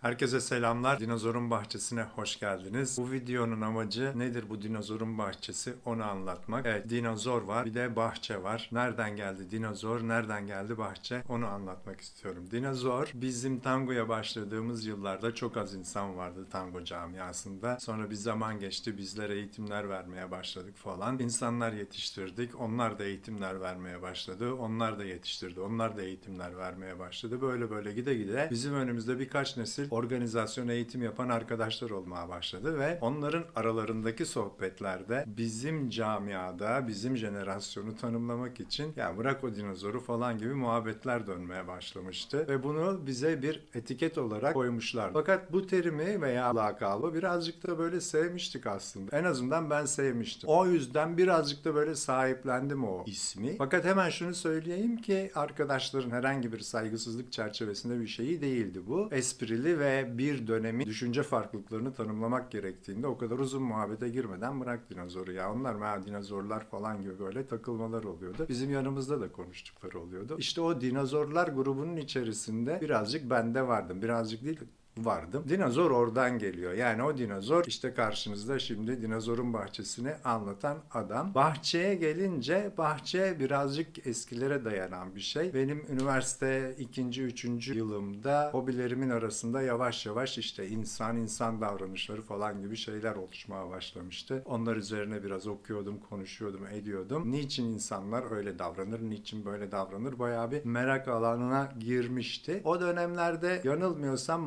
Herkese selamlar. Dinozorun Bahçesi'ne hoş geldiniz. Bu videonun amacı nedir bu dinozorun bahçesi onu anlatmak. Evet dinozor var bir de bahçe var. Nereden geldi dinozor, nereden geldi bahçe onu anlatmak istiyorum. Dinozor bizim tangoya başladığımız yıllarda çok az insan vardı tango camiasında. Sonra bir zaman geçti bizlere eğitimler vermeye başladık falan. İnsanlar yetiştirdik. Onlar da eğitimler vermeye başladı. Onlar da yetiştirdi. Onlar da eğitimler vermeye başladı. Böyle böyle gide gide bizim önümüzde birkaç nesil organizasyon eğitim yapan arkadaşlar olmaya başladı ve onların aralarındaki sohbetlerde bizim camiada bizim jenerasyonu tanımlamak için ya bırak o dinozoru falan gibi muhabbetler dönmeye başlamıştı ve bunu bize bir etiket olarak koymuşlar. Fakat bu terimi veya lakabı birazcık da böyle sevmiştik aslında. En azından ben sevmiştim. O yüzden birazcık da böyle sahiplendim o ismi. Fakat hemen şunu söyleyeyim ki arkadaşların herhangi bir saygısızlık çerçevesinde bir şeyi değildi bu. Esprili ve bir dönemin düşünce farklılıklarını tanımlamak gerektiğinde o kadar uzun muhabbete girmeden bırak dinozoru ya. Onlar mı dinozorlar falan gibi böyle takılmalar oluyordu. Bizim yanımızda da konuştukları oluyordu. İşte o dinozorlar grubunun içerisinde birazcık bende vardım. Birazcık değil vardım. Dinozor oradan geliyor. Yani o dinozor işte karşınızda şimdi dinozorun bahçesini anlatan adam. Bahçeye gelince bahçe birazcık eskilere dayanan bir şey. Benim üniversite ikinci, üçüncü yılımda hobilerimin arasında yavaş yavaş işte insan, insan davranışları falan gibi şeyler oluşmaya başlamıştı. Onlar üzerine biraz okuyordum, konuşuyordum, ediyordum. Niçin insanlar öyle davranır, niçin böyle davranır bayağı bir merak alanına girmişti. O dönemlerde yanılmıyorsam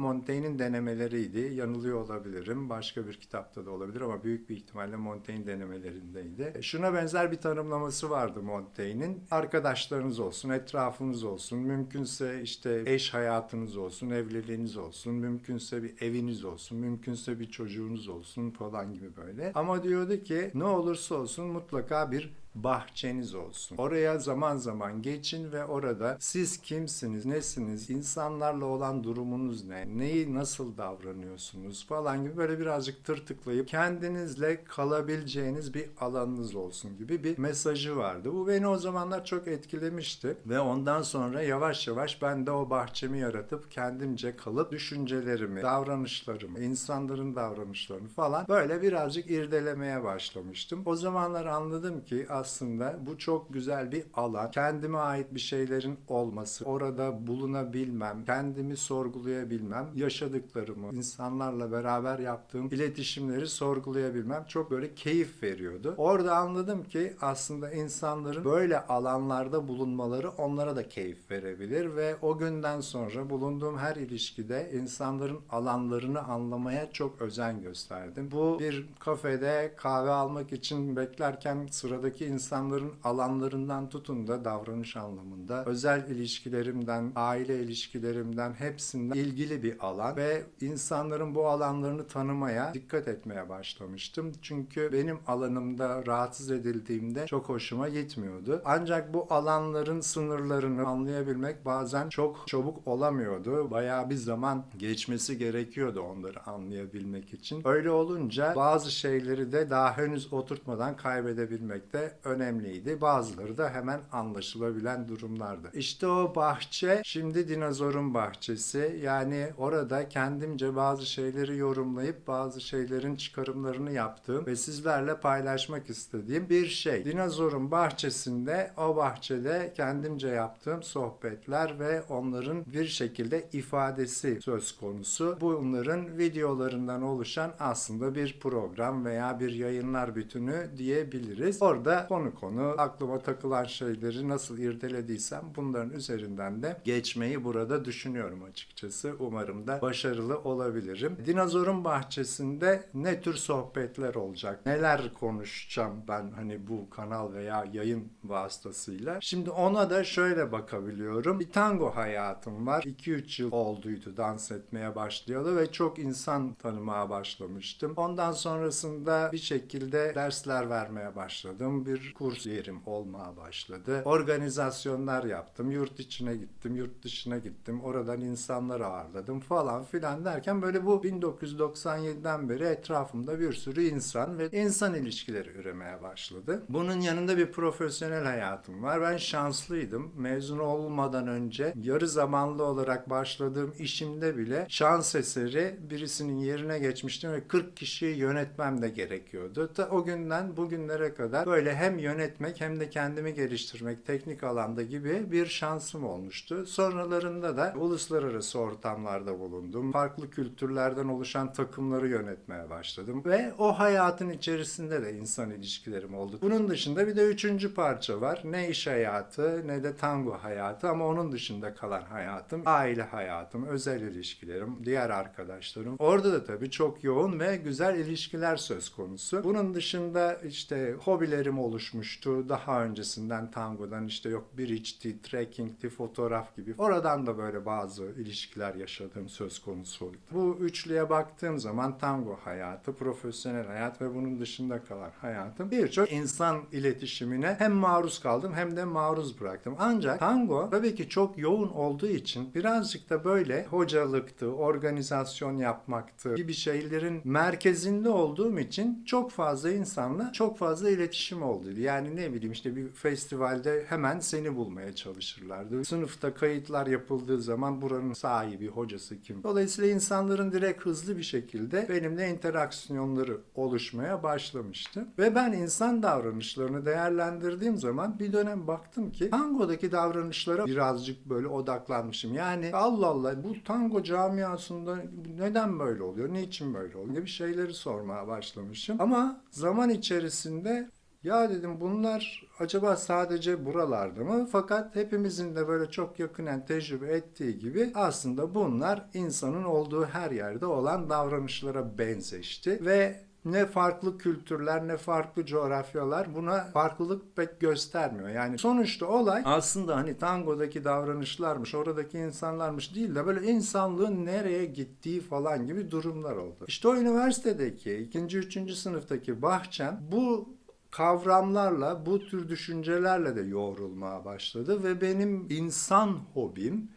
Montaigne'in denemeleriydi. Yanılıyor olabilirim. Başka bir kitapta da olabilir ama büyük bir ihtimalle Montaigne denemelerindeydi. Şuna benzer bir tanımlaması vardı Montaigne'in. Arkadaşlarınız olsun, etrafınız olsun, mümkünse işte eş hayatınız olsun, evliliğiniz olsun, mümkünse bir eviniz olsun, mümkünse bir çocuğunuz olsun falan gibi böyle. Ama diyordu ki ne olursa olsun mutlaka bir bahçeniz olsun. Oraya zaman zaman geçin ve orada siz kimsiniz, nesiniz, insanlarla olan durumunuz ne, neyi nasıl davranıyorsunuz falan gibi böyle birazcık tırtıklayıp kendinizle kalabileceğiniz bir alanınız olsun gibi bir mesajı vardı. Bu beni o zamanlar çok etkilemişti ve ondan sonra yavaş yavaş ben de o bahçemi yaratıp kendimce kalıp düşüncelerimi, davranışlarımı, insanların davranışlarını falan böyle birazcık irdelemeye başlamıştım. O zamanlar anladım ki bu çok güzel bir alan. Kendime ait bir şeylerin olması, orada bulunabilmem, kendimi sorgulayabilmem, yaşadıklarımı, insanlarla beraber yaptığım iletişimleri sorgulayabilmem çok böyle keyif veriyordu. Orada anladım ki aslında insanların böyle alanlarda bulunmaları onlara da keyif verebilir ve o günden sonra bulunduğum her ilişkide insanların alanlarını anlamaya çok özen gösterdim. Bu bir kafede kahve almak için beklerken sıradaki insanların alanlarından tutun da davranış anlamında özel ilişkilerimden, aile ilişkilerimden hepsinden ilgili bir alan ve insanların bu alanlarını tanımaya, dikkat etmeye başlamıştım. Çünkü benim alanımda rahatsız edildiğimde çok hoşuma gitmiyordu. Ancak bu alanların sınırlarını anlayabilmek bazen çok çabuk olamıyordu. Bayağı bir zaman geçmesi gerekiyordu onları anlayabilmek için. Öyle olunca bazı şeyleri de daha henüz oturtmadan kaybedebilmek de önemliydi. Bazıları da hemen anlaşılabilen durumlardı. İşte o bahçe şimdi dinozorun bahçesi. Yani orada kendimce bazı şeyleri yorumlayıp bazı şeylerin çıkarımlarını yaptığım ve sizlerle paylaşmak istediğim bir şey. Dinozorun bahçesinde o bahçede kendimce yaptığım sohbetler ve onların bir şekilde ifadesi söz konusu. Bunların videolarından oluşan aslında bir program veya bir yayınlar bütünü diyebiliriz. Orada konu konu aklıma takılan şeyleri nasıl irdelediysem bunların üzerinden de geçmeyi burada düşünüyorum açıkçası. Umarım da başarılı olabilirim. Dinozorun bahçesinde ne tür sohbetler olacak? Neler konuşacağım ben hani bu kanal veya yayın vasıtasıyla? Şimdi ona da şöyle bakabiliyorum. Bir tango hayatım var. 2-3 yıl olduydu dans etmeye başlayalı ve çok insan tanımaya başlamıştım. Ondan sonrasında bir şekilde dersler vermeye başladım. Bir kurs yerim olmaya başladı. Organizasyonlar yaptım. Yurt içine gittim, yurt dışına gittim. Oradan insanları ağırladım falan filan derken böyle bu 1997'den beri etrafımda bir sürü insan ve insan ilişkileri üremeye başladı. Bunun yanında bir profesyonel hayatım var. Ben şanslıydım. Mezun olmadan önce yarı zamanlı olarak başladığım işimde bile şans eseri birisinin yerine geçmiştim ve 40 kişiyi yönetmem de gerekiyordu. Ta o günden bugünlere kadar böyle hem yönetmek hem de kendimi geliştirmek teknik alanda gibi bir şansım olmuştu. Sonralarında da uluslararası ortamlarda bulundum. Farklı kültürlerden oluşan takımları yönetmeye başladım ve o hayatın içerisinde de insan ilişkilerim oldu. Bunun dışında bir de üçüncü parça var. Ne iş hayatı ne de tango hayatı ama onun dışında kalan hayatım, aile hayatım, özel ilişkilerim, diğer arkadaşlarım. Orada da tabii çok yoğun ve güzel ilişkiler söz konusu. Bunun dışında işte hobilerim oluşmuştu. Daha öncesinden tangodan işte yok bridge'ti, trekking'ti, fotoğraf gibi. Oradan da böyle bazı ilişkiler yaşadığım söz konusu oldu. Bu üçlüye baktığım zaman tango hayatı, profesyonel hayat ve bunun dışında kalan hayatım birçok insan iletişimine hem maruz kaldım hem de maruz bıraktım. Ancak tango tabii ki çok yoğun olduğu için birazcık da böyle hocalıktı, organizasyon yapmaktı gibi şeylerin merkezinde olduğum için çok fazla insanla çok fazla iletişim oldu. Yani ne bileyim işte bir festivalde hemen seni bulmaya çalışırlardı. Sınıfta kayıtlar yapıldığı zaman buranın sahibi, hocası kim? Dolayısıyla insanların direkt hızlı bir şekilde benimle interaksiyonları oluşmaya başlamıştı. Ve ben insan davranışlarını değerlendirdiğim zaman bir dönem baktım ki tangodaki davranışlara birazcık böyle odaklanmışım. Yani Allah Allah bu tango camiasında neden böyle oluyor? Niçin böyle oluyor? gibi şeyleri sormaya başlamışım. Ama zaman içerisinde ya dedim bunlar acaba sadece buralarda mı? Fakat hepimizin de böyle çok yakinen tecrübe ettiği gibi aslında bunlar insanın olduğu her yerde olan davranışlara benzeşti ve ne farklı kültürler ne farklı coğrafyalar buna farklılık pek göstermiyor. Yani sonuçta olay aslında hani tangodaki davranışlarmış, oradaki insanlarmış değil de böyle insanlığın nereye gittiği falan gibi durumlar oldu. İşte o üniversitedeki ikinci, üçüncü sınıftaki bahçem bu kavramlarla, bu tür düşüncelerle de yoğrulmaya başladı ve benim insan hobim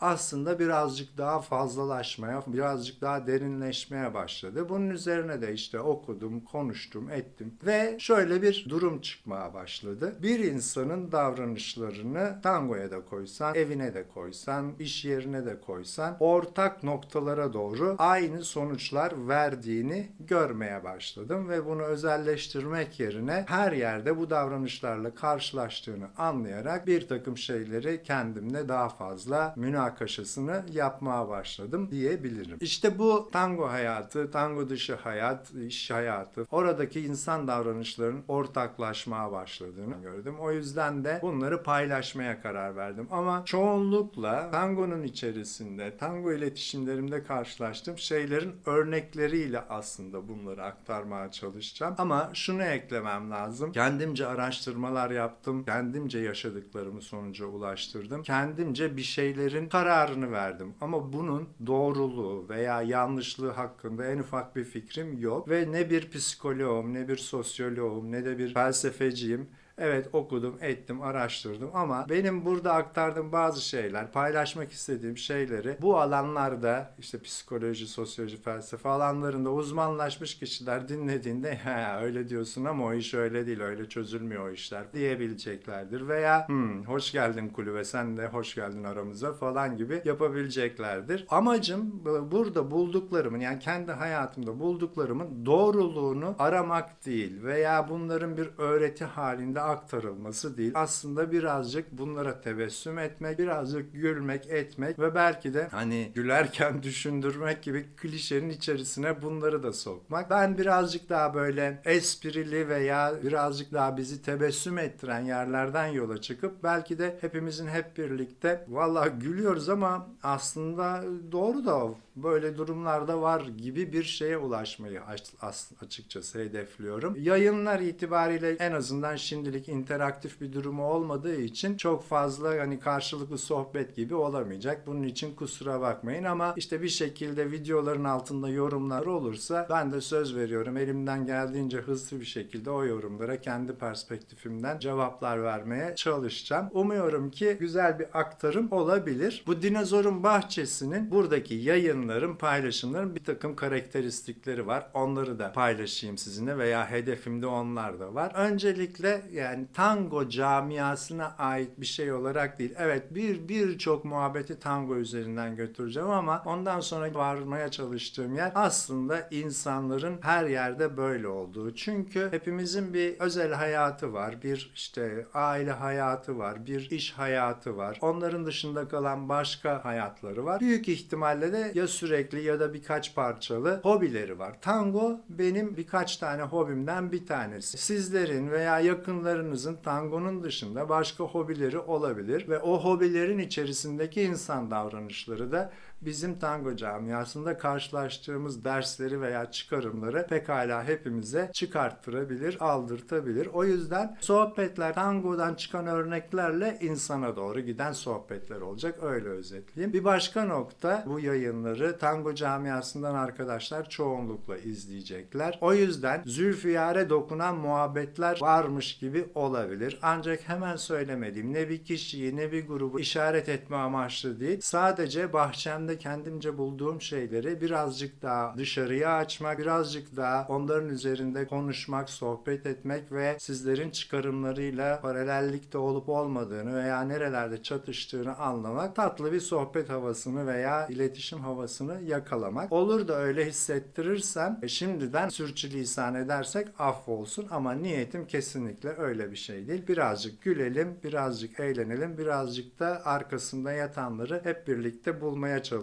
aslında birazcık daha fazlalaşmaya, birazcık daha derinleşmeye başladı. Bunun üzerine de işte okudum, konuştum, ettim ve şöyle bir durum çıkmaya başladı. Bir insanın davranışlarını tangoya da koysan, evine de koysan, iş yerine de koysan ortak noktalara doğru aynı sonuçlar verdiğini görmeye başladım ve bunu özelleştirmek yerine her yerde bu davranışlarla karşılaştığını anlayarak bir takım şeyleri kendimle daha fazla münakaşasını yapmaya başladım diyebilirim. İşte bu tango hayatı, tango dışı hayat, iş hayatı, oradaki insan davranışlarının ortaklaşmaya başladığını gördüm. O yüzden de bunları paylaşmaya karar verdim. Ama çoğunlukla tangonun içerisinde, tango iletişimlerimde karşılaştığım şeylerin örnekleriyle aslında bunları aktarmaya çalışacağım. Ama şunu eklemem lazım. Kendimce araştırmalar yaptım. Kendimce yaşadıklarımı sonuca ulaştırdım. Kendimce bir şeylerin kararını verdim. Ama bunun doğruluğu veya yanlışlığı hakkında en ufak bir fikrim yok. Ve ne bir psikoloğum, ne bir sosyoloğum, ne de bir felsefeciyim. Evet okudum, ettim, araştırdım ama benim burada aktardığım bazı şeyler, paylaşmak istediğim şeyleri bu alanlarda işte psikoloji, sosyoloji, felsefe alanlarında uzmanlaşmış kişiler dinlediğinde ha öyle diyorsun ama o iş öyle değil, öyle çözülmüyor o işler diyebileceklerdir veya "Hmm, hoş geldin kulübe sen de hoş geldin aramıza falan gibi yapabileceklerdir. Amacım bu- burada bulduklarımın yani kendi hayatımda bulduklarımın doğruluğunu aramak değil veya bunların bir öğreti halinde aktarılması değil. Aslında birazcık bunlara tebessüm etmek, birazcık gülmek, etmek ve belki de hani gülerken düşündürmek gibi klişenin içerisine bunları da sokmak. Ben birazcık daha böyle esprili veya birazcık daha bizi tebessüm ettiren yerlerden yola çıkıp belki de hepimizin hep birlikte valla gülüyoruz ama aslında doğru da böyle durumlarda var gibi bir şeye ulaşmayı aç- as- açıkçası hedefliyorum. Yayınlar itibariyle en azından şimdilik Şimdilik interaktif bir durumu olmadığı için çok fazla hani karşılıklı sohbet gibi olamayacak. Bunun için kusura bakmayın ama işte bir şekilde videoların altında yorumlar olursa ben de söz veriyorum elimden geldiğince hızlı bir şekilde o yorumlara kendi perspektifimden cevaplar vermeye çalışacağım. Umuyorum ki güzel bir aktarım olabilir. Bu dinozorun bahçesinin buradaki yayınların, paylaşımların bir takım karakteristikleri var. Onları da paylaşayım sizinle veya hedefimde onlar da var. Öncelikle yani tango camiasına ait bir şey olarak değil. Evet bir birçok muhabbeti tango üzerinden götüreceğim ama ondan sonra varmaya çalıştığım yer aslında insanların her yerde böyle olduğu. Çünkü hepimizin bir özel hayatı var. Bir işte aile hayatı var. Bir iş hayatı var. Onların dışında kalan başka hayatları var. Büyük ihtimalle de ya sürekli ya da birkaç parçalı hobileri var. Tango benim birkaç tane hobimden bir tanesi. Sizlerin veya yakınlarınızın tangonun dışında başka hobileri olabilir ve o hobilerin içerisindeki insan davranışları da bizim tango camiasında karşılaştığımız dersleri veya çıkarımları pekala hepimize çıkarttırabilir, aldırtabilir. O yüzden sohbetler tangodan çıkan örneklerle insana doğru giden sohbetler olacak. Öyle özetleyeyim. Bir başka nokta bu yayınları tango camiasından arkadaşlar çoğunlukla izleyecekler. O yüzden Zülfiyar'e dokunan muhabbetler varmış gibi olabilir. Ancak hemen söylemediğim ne bir kişiyi ne bir grubu işaret etme amaçlı değil. Sadece bahçemde kendimce bulduğum şeyleri birazcık daha dışarıya açmak, birazcık daha onların üzerinde konuşmak, sohbet etmek ve sizlerin çıkarımlarıyla paralellikte olup olmadığını veya nerelerde çatıştığını anlamak, tatlı bir sohbet havasını veya iletişim havasını yakalamak. Olur da öyle hissettirirsem e, şimdiden sürçülisan edersek affolsun ama niyetim kesinlikle öyle bir şey değil. Birazcık gülelim, birazcık eğlenelim, birazcık da arkasında yatanları hep birlikte bulmaya çalışalım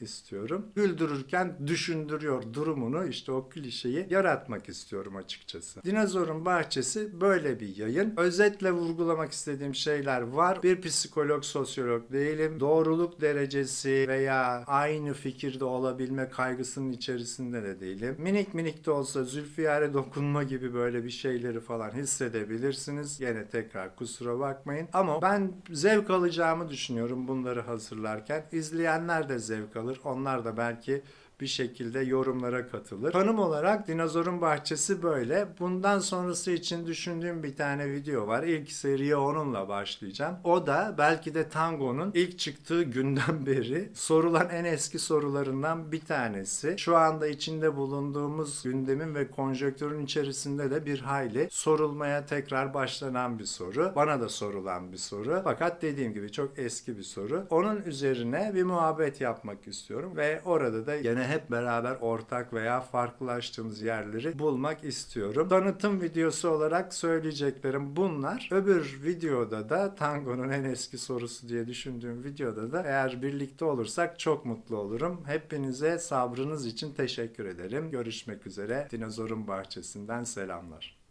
istiyorum. Güldürürken düşündürüyor durumunu işte o klişeyi yaratmak istiyorum açıkçası. Dinozorun Bahçesi böyle bir yayın. Özetle vurgulamak istediğim şeyler var. Bir psikolog, sosyolog değilim. Doğruluk derecesi veya aynı fikirde olabilme kaygısının içerisinde de değilim. Minik minik de olsa Zülfiyar'e dokunma gibi böyle bir şeyleri falan hissedebilirsiniz. Yine tekrar kusura bakmayın. Ama ben zevk alacağımı düşünüyorum bunları hazırlarken. İzleyenler de zevk alır. Onlar da belki bir şekilde yorumlara katılır. Tanım olarak Dinozorun Bahçesi böyle. Bundan sonrası için düşündüğüm bir tane video var. İlk seriye onunla başlayacağım. O da belki de Tango'nun ilk çıktığı günden beri sorulan en eski sorularından bir tanesi. Şu anda içinde bulunduğumuz gündemin ve konjöktürün içerisinde de bir hayli sorulmaya tekrar başlanan bir soru. Bana da sorulan bir soru. Fakat dediğim gibi çok eski bir soru. Onun üzerine bir muhabbet yapmak istiyorum ve orada da hep beraber ortak veya farklılaştığımız yerleri bulmak istiyorum. Tanıtım videosu olarak söyleyeceklerim bunlar. Öbür videoda da Tango'nun en eski sorusu diye düşündüğüm videoda da eğer birlikte olursak çok mutlu olurum. Hepinize sabrınız için teşekkür ederim. Görüşmek üzere. Dinozorun Bahçesi'nden selamlar.